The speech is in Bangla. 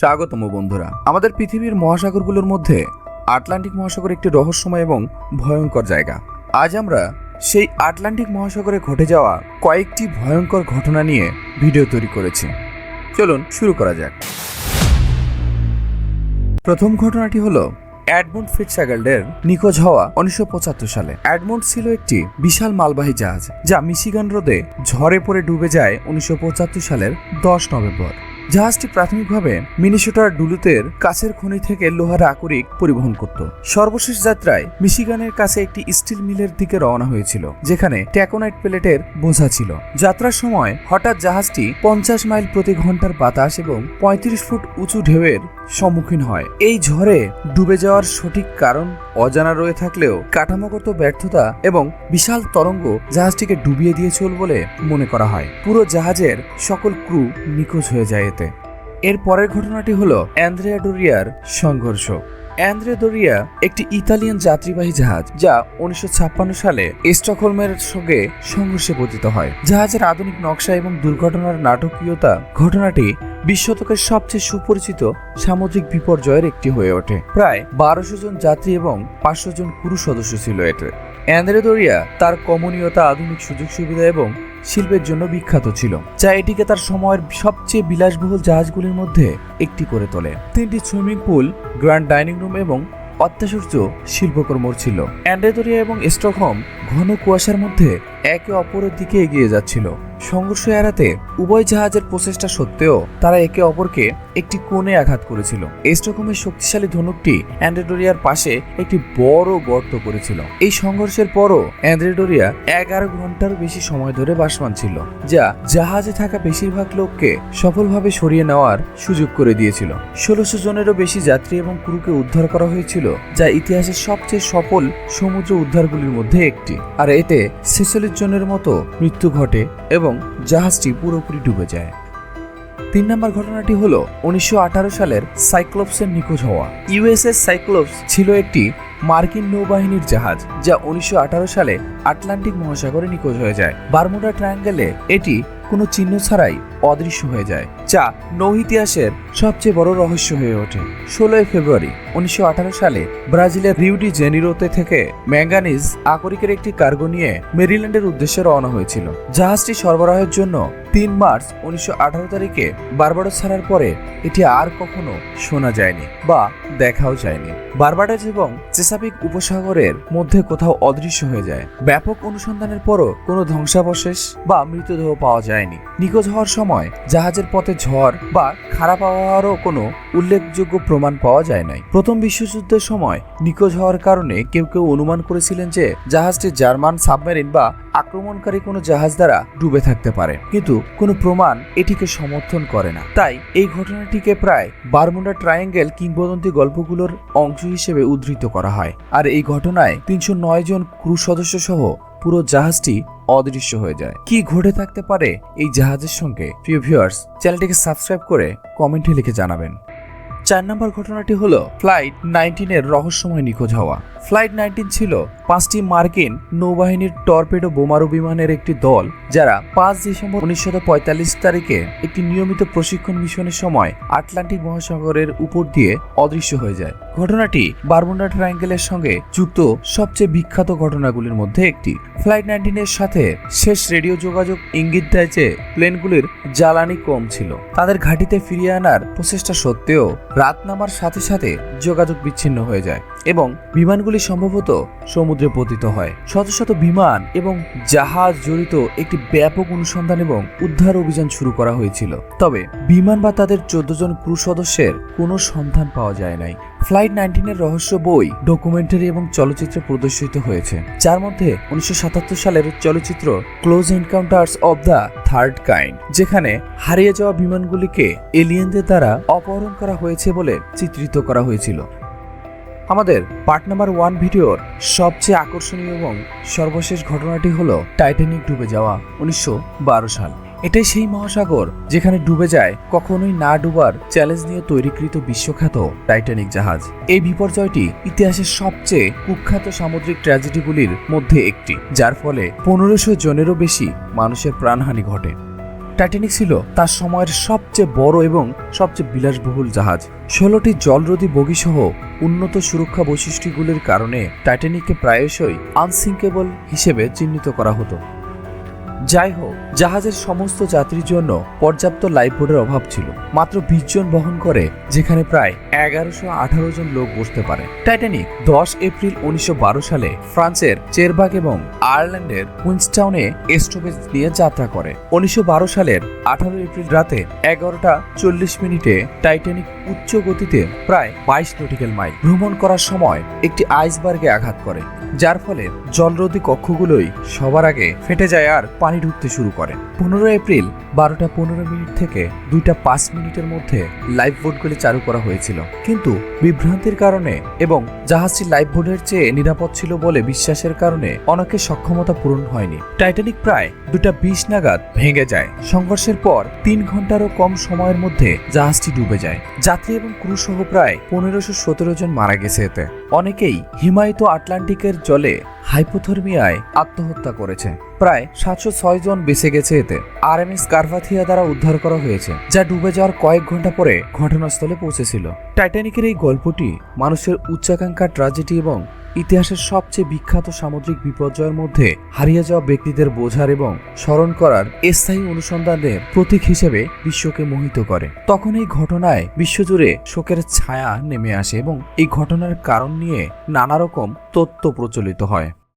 স্বাগতম বন্ধুরা। আমাদের পৃথিবীর মহাসাগরগুলোর মধ্যে আটলান্টিক মহাসাগর একটি রহস্যময় এবং ভয়ঙ্কর জায়গা। আজ আমরা সেই আটলান্টিক মহাসাগরে ঘটে যাওয়া কয়েকটি ভয়ঙ্কর ঘটনা নিয়ে ভিডিও তৈরি করেছি। চলুন শুরু করা যাক। প্রথম ঘটনাটি হলো অ্যাডমন্ড ফিটস্যাগাল্ডের নিখোঁজ হওয়া উনিশশো পঁচাত্তর সালে। অ্যাডমন্ড ছিল একটি বিশাল মালবাহী জাহাজ, যা মিশিগান হ্রদে ঝড়ে পড়ে ডুবে যায় উনিশশো পঁচাত্তর সালের দশ নভেম্বর। জাহাজটি প্রাথমিকভাবে মিনিসোটার ডুলুতের কাছের খনি থেকে লোহার আকরিক পরিবহন করত। সর্বশেষ যাত্রায় মিশিগানের কাছে একটি স্টিল মিলের দিকে রওনা হয়েছিল, যেখানে ট্যাকোনাইট প্লেটের বোঝা ছিল। যাত্রার সময় হঠাৎ জাহাজটি পঞ্চাশ মাইল প্রতি ঘণ্টার বাতাস এবং পঁয়ত্রিশ ফুট উঁচু ঢেউয়ের সম্মুখীন হয়। এই ঝড়ে ডুবে যাওয়ার সঠিক কারণ অজানা রয়ে থাকলেও কাঠামোগত ব্যর্থতা এবং বিশাল তরঙ্গ জাহাজটিকে ডুবিয়ে দিয়েছিল বলে মনে করা হয়। পুরো জাহাজের সকল ক্রু নিখোঁজ হয়ে যায়। এর পরের ঘটনাটি হলো অ্যান্দ্রিয়া ডোরিয়ার সংঘর্ষ। অ্যান্দ্রিয়া ডোরিয়া একটি ইতালিয়ান যাত্রীবাহী জাহাজ যা উনিশশো ছাপ্পান্ন সালে স্টকহোলমের সঙ্গে সংঘর্ষে পতিত হয়। জাহাজের আধুনিক নকশা এবং দুর্ঘটনার নাটকীয়তা ঘটনাটি বিশ শতকের সবচেয়ে সুপরিচিত সামুদ্রিক বিপর্যয়ের একটি হয়ে ওঠে। প্রায় বারোশো জন যাত্রী এবং পাঁচশো জন পুরুষ সদস্য ছিল এতে। অ্যান্দ্রেদোরিয়া তার কমনীয়তা, আধুনিক সুযোগ সুবিধা এবং শিল্পের জন্য বিখ্যাত ছিল, যা এটিকে তার সময়ের সবচেয়ে বিলাসবহুল জাহাজগুলির মধ্যে একটি করে তোলে। তিনটি swimming pool, grand dining room এবং অত্যাশ্চর্য শিল্পকর্ম ছিল। অ্যান্ডেদরিয়া এবং স্টকহোম ঘন কুয়াশার মধ্যে একে অপরের দিকে এগিয়ে যাচ্ছিল। সংঘর্ষ এড়াতে উভয় জাহাজের প্রচেষ্টা সত্ত্বেও তারা একে অপরকে একটি কোণে আঘাত করেছিল। স্টকহোমের শক্তিশালী ধনুকটি অ্যান্ড্রেডোরিয়ার পাশে একটি বড় গর্ত করেছিল। এই সংঘর্ষের পরও অ্যান্ড্রেডোরিয়া এগারো ঘণ্টার বেশি সময় ধরে বাসমান ছিল, যা জাহাজে থাকা বেশিরভাগ লোককে সফলভাবে সরিয়ে নেওয়ার সুযোগ করে দিয়েছিল। ষোলোশো জনেরও বেশি যাত্রী এবং ক্রুকে উদ্ধার করা হয়েছিল, যা ইতিহাসের সবচেয়ে সফল সমুদ্র উদ্ধারগুলির মধ্যে একটি। আর এতে ছেচল্লিশ জনের মতো মৃত্যু ঘটে এবং জাহাজটি পুরোপুরি ডুবে যায়। তিন নম্বর ঘটনাটি হলো উনিশশো সালের সাইক্লোপসের নিখোঁজ হওয়া। USS Cyclops. ছিল একটি মার্কিন নৌবাহিনীর জাহাজ যা উনিশশো আঠারো সালে আটলান্টিক মহাসাগরে নিখোঁজ হয়ে যায়। বারমুডা ট্রায়াঙ্গেলে এটি কোনো চিহ্ন ছাড়াই অদৃশ্য হয়ে যায় যা নৌ ইতিহাসের সবচেয়ে বড় রহস্য হয়ে ওঠে। ষোলোই ফেব্রুয়ারি উনিশশো আঠারো সালে ব্রাজিলের রিউডি জেনিরোতে থেকে ম্যাঙ্গানিজ আকরিকের একটি কার্গো নিয়ে মেরিল্যান্ডের উদ্দেশ্যে রওনা হয়েছিল। জাহাজটি সরবরাহের জন্য তিন মার্চ উনিশশো আঠারো তারিখে বারবাডোস ছাড়ার পরে এটি আর কখনো শোনা যায়নি বা দেখাও যায়নি। বারবাডোস এবং চেসাপিক উপসাগরের মধ্যে কোথাও অদৃশ্য হয়ে যায়। ব্যাপক অনুসন্ধানের পরও কোনো ধ্বংসাবশেষ বা মৃতদেহ পাওয়া যায়নি। নিখোঁজ হওয়ার সময় জাহাজের পথে ঝড় বা খারাপ আবহাওয়ারও কোনো উল্লেখযোগ্য প্রমাণ পাওয়া যায় নাই। প্রথম বিশ্বযুদ্ধের সময় নিখোঁজ হওয়ার কারণে কেউ কেউ অনুমান করেছিলেন যে জাহাজটি জার্মান সাবমেরিন বা আক্রমণকারী কোনো জাহাজ দ্বারা ডুবে থাকতে পারে। কিন্তু কোনো প্রমাণ এটিকে সমর্থন করে না। তাই এই ঘটনাটিকে প্রায় বারমুডা ট্রায়াঙ্গেল কিংবদন্তি গল্পগুলোর অংশ হিসেবে উদ্ধৃত করা হয়। আর এই ঘটনায় তিনশো নয় জন ক্রু সদস্য সহ পুরো জাহাজটি অদৃশ্য হয়ে যায়। কি ঘটে থাকতে পারে এই জাহাজের সঙ্গে? প্রিয় ভিউয়ার্স, চ্যানেলটিকে সাবস্ক্রাইব করে কমেন্টে লিখে জানাবেন। চার নম্বর ঘটনাটি হলো ফ্লাইট নাইনটিনের রহস্যময় নিখোঁজ হওয়া। ফ্লাইট নাইনটিন ছিল পাঁচটি মার্কিন নৌবাহিনীর টর্পেডো বোমারু বিমানের একটি দল, যারা পাঁচ ডিসেম্বর উনিশশো পঁয়তাল্লিশ তারিখে একটি নিয়মিত প্রশিক্ষণ মিশনের সময় আটলান্টিক মহাসাগরের উপর দিয়ে অদৃশ্য হয়ে যায়। ঘটনাটি বারমুন্ডা ট্রায়াঙ্গেলের সঙ্গে যুক্ত সবচেয়ে বিখ্যাত ঘটনাগুলির মধ্যে একটি। ফ্লাইট নাইনটিনের সাথে শেষ রেডিও যোগাযোগ ইঙ্গিত দেয় যে, প্লেনগুলির জ্বালানি কম ছিল। তাদের ঘাটিতে ফিরিয়ে আনার প্রচেষ্টা সত্ত্বেও রাত নামার সাথে সাথে যোগাযোগ বিচ্ছিন্ন হয়ে যায়। এবং বিমানগুলি সম্ভবত সমুদ্রে পতিত হয়। শত শত বিমান এবং জাহাজ জড়িত একটি ব্যাপক অনুসন্ধান এবং উদ্ধার অভিযান শুরু করা হয়েছিল। তবে বিমান বা তাদের চোদ্দ জন ক্রু সদস্যের কোনো সন্ধান পাওয়া যায় নাই। ফ্লাইট নাইনটিনের রহস্য বই, ডকুমেন্টারি এবং চলচ্চিত্রে প্রদর্শিত হয়েছে, যার মধ্যে উনিশশো সাতাত্তর সালের চলচ্চিত্র Close Encounters of the Third Kind, যেখানে হারিয়ে যাওয়া বিমানগুলিকে এলিয়েনদের দ্বারা অপহরণ করা হয়েছে বলে চিত্রিত করা হয়েছিল। আমাদের পার্ট নাম্বার ওয়ান ভিডিওর সবচেয়ে আকর্ষণীয় এবং সর্বশেষ ঘটনাটি হলো টাইটানিক ডুবে যাওয়া উনিশশো বারো সাল। এটাই সেই মহাসাগর যেখানে ডুবে যায়, কখনোই না ডুবার চ্যালেঞ্জ নিয়ে তৈরিকৃত বিশ্বখ্যাত টাইটানিক জাহাজ। এই বিপর্যয়টি ইতিহাসের সবচেয়ে কুখ্যাত সামুদ্রিক ট্র্যাজেডিগুলির মধ্যে একটি, যার ফলে পনেরোশো জনেরও বেশি মানুষের প্রাণহানি ঘটে। টাইটানিক ছিল তার সময়ের সবচেয়ে বড় এবং সবচেয়ে বিলাসবহুল জাহাজ। ষোলোটি জলরোধী বগিসহ উন্নত সুরক্ষা বৈশিষ্ট্যগুলির কারণে টাইটানিককে প্রায়শই আনসিঙ্কেবল হিসেবে চিহ্নিত করা হতো। যাই হোক, জাহাজের সমস্ত যাত্রীর জন্য পর্যাপ্ত লাইফবোর্ডের অভাব ছিল। মাত্র বিশ জন বহন করে, যেখানে প্রায় এগারোশো আঠারো জন লোক বসতে পারে। টাইটানিক দশ এপ্রিল উনিশশো বারো সালে ফ্রান্সের চেরবাগ এবং আয়ারল্যান্ডের কুইন্সটাউনে স্টপেজ নিয়ে যাত্রা করে। উনিশশো বারো সালের আঠারো এপ্রিল রাতে এগারোটা চল্লিশ মিনিটে টাইটানিক উচ্চ গতিতে প্রায় বাইশ নটিক্যাল মাইল ভ্রমণ করার সময় একটি আইসবার্গে আঘাত করে। যার ফলে জলরোধী কক্ষগুলোই সবার আগে ফেটে যায় আর পানি ঢুকতে শুরু করে। পনেরো এপ্রিল বারোটা পনেরো মিনিট থেকে দুইটা পাঁচ মিনিটের মধ্যে লাইফ বোটগুলি চালু করা হয়েছিল। কিন্তু বিভ্রান্তির কারণে এবং জাহাজটি লাইফ বোটের চেয়ে নিরাপদ ছিল বলে বিশ্বাসের কারণে অনেকের সক্ষমতা পূরণ হয়নি। টাইটানিক প্রায় দুটা বিশ নাগাদ ভেঙে যায়। সংঘর্ষের পর তিন ঘন্টারও কম সময়ের মধ্যে জাহাজটি ডুবে যায়। যাত্রী এবং ক্রু সহ প্রায় পনেরোশো সতেরো জন মারা গেছে এতে। অনেকেই হিমায়িত আটলান্টিকের জলে হাইপোথর্মিয়ায় আত্মহত্যা করেছে। প্রায় সাতশো ছয় জন বেঁচে গেছে এতে। আর এম এস কার্ভাথিয়া দ্বারা উদ্ধার করা হয়েছে, যা ডুবে যাওয়ার কয়েক ঘণ্টা পরে ঘটনাস্থলে পৌঁছেছিল। টাইটানিকের এই গল্পটি মানুষের উচ্চাকাঙ্ক্ষা ট্রাজেডি এবং ইতিহাসের সবচেয়ে বিখ্যাত সামুদ্রিক বিপর্যয়ের মধ্যে হারিয়ে যাওয়া ব্যক্তিদের বোঝার এবং স্মরণ করার স্থায়ী অনুসন্ধানের প্রতীক হিসেবে বিশ্বকে মোহিত করে। তখন এই ঘটনায় বিশ্বজুড়ে শোকের ছায়া নেমে আসে এবং এই ঘটনার কারণ নিয়ে নানা রকম তথ্য প্রচলিত হয়।